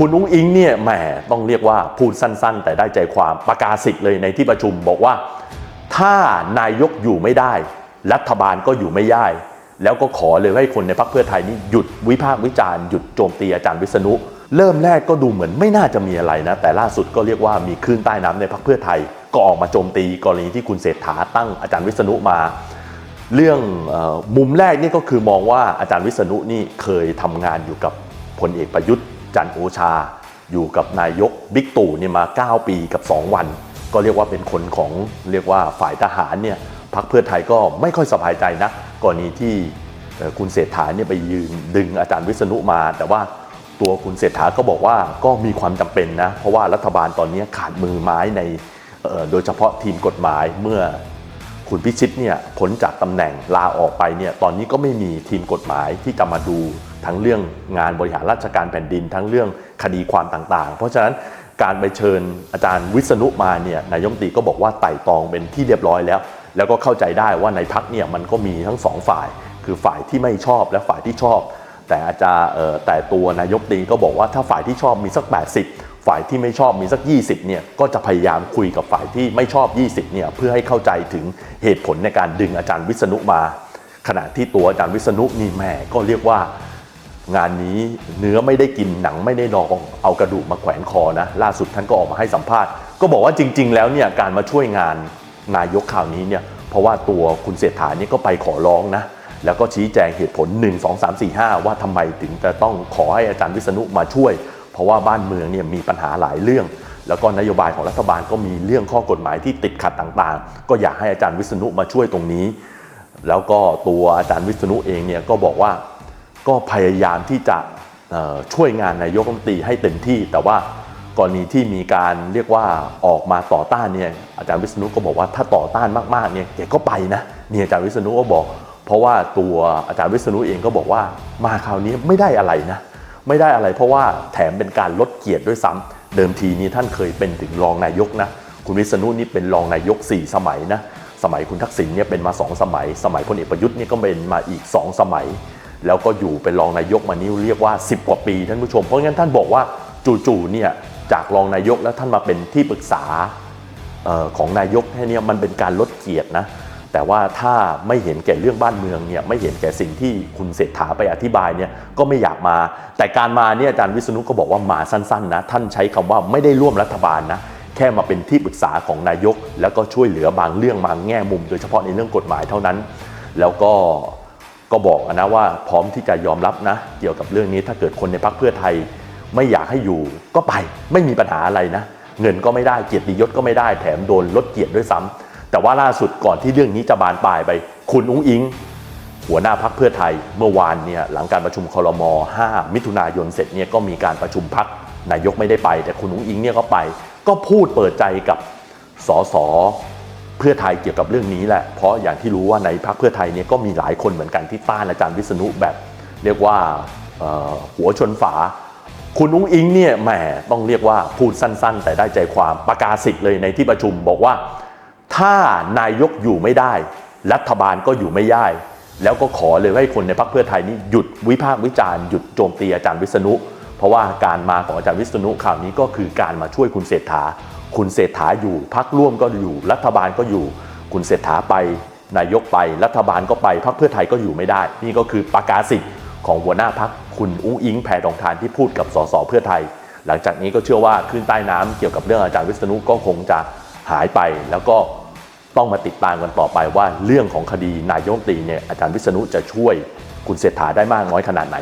คุณอุ้งอิงเนี่ยแหมต้องเรียกว่าพูดสั้น ๆ แต่ได้ใจความประกาศสิทธิ์เลยในที่ประชุมบอกว่า ถ้านายกอยู่ไม่ได้ รัฐบาลก็อยู่ไม่ได้แล้วก็ขอเลยให้คนในพรรคเพื่อไทยนี่หยุดวิพากษ์วิจารณ์หยุดโจมตีอาจารย์วิษณุ เริ่มแรกก็ดูเหมือนไม่น่าจะมีอะไรนะ แต่ล่าสุดก็เรียกว่ามีคลื่นใต้น้ำในพรรคเพื่อไทย ก็ออกมาโจมตีกรณีที่คุณเศรษฐาตั้งอาจารย์วิษณุมา เรื่องอมุมแรกนี่ก็คือมองว่าอาจารย์วิษณุนี่เคยทำงานอยู่กับพลเอกประยุทธ์ จันทร์โอชา อยู่กับนายกบิ๊กตู่เนี่ยมา 9 ปีกับ 2 วัน ก็เรียกว่าเป็นคนของเรียกว่าฝ่ายทหารเนี่ยพรรคเพื่อไทยก็ไม่ค่อยสบายใจนะกรณีที่เอ่คุณเศรษฐาเนี่ยไปยืนดึงอาจารย์วิษณุมา แต่ว่าตัวคุณเศรษฐาก็บอกว่าก็มีความจำเป็นนะ เพราะว่ารัฐบาลตอนนี้ขาดมือไม้ในโดยเฉพาะทีมกฎหมายเมื่อ คุณพิชิตเนี่ยพ้นจากตำแหน่งลาออกไปเนี่ยตอนนี้ก็ไม่มีทีมกฎหมายที่จะมาดูทั้งเรื่องงานบริหารราชการแผ่นดิน ทั้งเรื่องคดีความต่างๆ เพราะฉะนั้นการไปเชิญอาจารย์วิษณุมาเนี่ยนายมตีก็บอกว่าไต่ตองเป็นที่เรียบร้อยแล้ว แล้วก็เข้าใจได้ว่าในพักเนี่ยมันก็มีทั้งสองฝ่าย คือฝ่ายที่ไม่ชอบและฝ่ายที่ชอบ แต่อาจจะเอ่อแต่ตัวนายกตีก็บอกว่าถ้าฝ่ายที่ชอบมีสัก 80 ฝ่ายที่ไม่ชอบมีสัก 20เนี่ยก็จะพยายามคุยกับฝ่ายที่ไม่ชอบ 20เนี่ยเพื่อให้เข้าใจถึงเหตุผลในการดึงอาจารย์วิษณุมา ขณะที่ตัวอาจารย์วิษณุนี่แหม่ก็เรียกว่างานนี้เนื้อไม่ได้กินหนังไม่ได้นองเอากระดูกมาแขวนคอนะ ล่าสุดท่านก็ออกมาให้สัมภาษณ์ ก็บอกว่าจริง ๆ แล้วเนี่ยการมาช่วยงานนายกข่าวนี้เนี่ยเพราะว่าตัวคุณเศรษฐานี่ก็ไปขอร้องนะแล้วก็ชี้แจงเหตุผล 1 2 3 4 5 ว่าทำไมถึงจะต้องขอให้อาจารย์วิษณุมาช่วย เพราะว่าบ้านเมืองเนี่ยมีปัญหาหลายเรื่อง แล้วก็นโยบายของรัฐบาลก็มีเรื่องข้อกฎหมายที่ติดขัดต่างๆ ก็อยากให้อาจารย์วิษณุมาช่วยตรงนี้ แล้วก็ตัวอาจารย์วิษณุเองเนี่ยก็บอกว่าก็พยายามที่จะช่วยงานนายกรัฐมนตรีให้เต็มที่ แต่ว่ากรณีที่มีการเรียกว่าออกมาต่อต้านเนี่ยอาจารย์วิษณุก็บอกว่าถ้าต่อต้านมากๆเนี่ยแกก็ไปนะเนี่ยอาจารย์วิษณุก็บอก เพราะว่าตัวอาจารย์วิษณุเองก็บอกว่ามาคราวนี้ไม่ได้อะไรนะ ไม่ได้อะไรเพราะว่าแถมเป็นการลดเกียรติด้วยซ้ำเดิมทีนี้ท่านเคยเป็นถึงรองนายกนะคุณวิษณุนี่เป็นรองนายก 4 สมัยนะสมัยคุณทักษิณเนี่ยเป็นมา 2 สมัย สมัยพลเอกประยุทธ์เนี่ยก็เป็นมาอีก 2 สมัย แล้วก็อยู่เป็นรองนายกมานี่เรียกว่า 10 กว่าปีท่านผู้ชม เพราะงั้นท่านบอกว่าจู่ๆเนี่ยจากรองนายกแล้วท่านมาเป็นที่ปรึกษาออของนายกแค่เนี้มันเป็นการลดเกียรตินะ แต่ว่าถ้าไม่เห็นแก่เรื่องบ้านเมืองเนี่ยไม่เห็นแก่สิ่งที่คุณเศรษฐาไปอธิบายเนี่ยก็ไม่อยากมา แต่การมาเนี่ยอาจารย์วิษณุก็บอกว่ามาสั้นๆนะท่านใช้คำว่าไม่ได้ร่วมรัฐบาลนะแค่มาเป็นที่ปรึกษาของนายก แล้วก็ช่วยเหลือบางเรื่องบางแง่มุม โดยเฉพาะในเรื่องกฎหมายเท่านั้น แล้วก็ก็บอกนะว่าพร้อมที่จะยอมรับนะ เกี่ยวกับเรื่องนี้ถ้าเกิดคนในพรรคเพื่อไทย ไม่อยากให้อยู่ก็ไปไม่มีปัญหาอะไรนะ เงินก็ไม่ได้เกียรติยศก็ไม่ได้แถมโดนลดเกียรติด้วยซ้ำ แต่ว่าล่าสุดก่อนที่เรื่องนี้จะบานปลายไป คุณอุ้งอิง หัวหน้าพักเพื่อไทยเมื่อวานเนี่ยหลังการประชุมคลม5มิถุนายนเสร็จเนี่ยก็มีการประชุมพักนายกไม่ได้ไป แต่คุณอุ้งอิงเนี่ยก็ไป ก็พูดเปิดใจกับสสเพื่อไทยเกี่ยวกับเรื่องนี้แหละ เพราะอย่างที่รู้ว่าในพักเพื่อไทยเนี่ยก็มีหลายคนเหมือนกันที่ต้านอาจารย์วิษณุแบบ เรียกว่าหัวชนฝา คุณอุ้งอิงเนี่ยแหมต้องเรียกว่าพูดสั้น ๆ แต่ได้ใจความประกาศสิทธิ์เลยในที่ประชุมบอกว่า ถ้านายกอยู่ไม่ได้ รัฐบาลก็อยู่ไม่ได้ แล้วก็ขอเลยให้คนในพรรคเพื่อไทยนี่หยุดวิพากษ์วิจารณ์หยุดโจมตีอาจารย์วิษณุ เพราะว่าการมาของอาจารย์วิษณุข่าวนี้ก็คือการมาช่วยคุณเศรษฐา คุณเศรษฐาอยู่พรรคร่วมก็อยู่ รัฐบาลก็อยู่ คุณเศรษฐาไป นายกไป รัฐบาลก็ไปพรรคเพื่อไทยก็อยู่ไม่ได้ นี่ก็คือประกาศสิทธิ์ของหัวหน้าพรรคคุณอุ้งอิงแผ่ทองทานที่พูดกับสสเพื่อไทย หลังจากนี้ก็เชื่อว่าขึ้นใต้น้ำเกี่ยวกับเรื่องอาจารย์วิษณุก็คงจะหายไปแล้วก็ ต้องมาติดตามกันต่อไปว่าเรื่องของคดีนายกรัฐมตีเนี่ยอาจารย์วิษณุจะช่วยคุณเศรษฐาได้มากน้อยขนาดไหน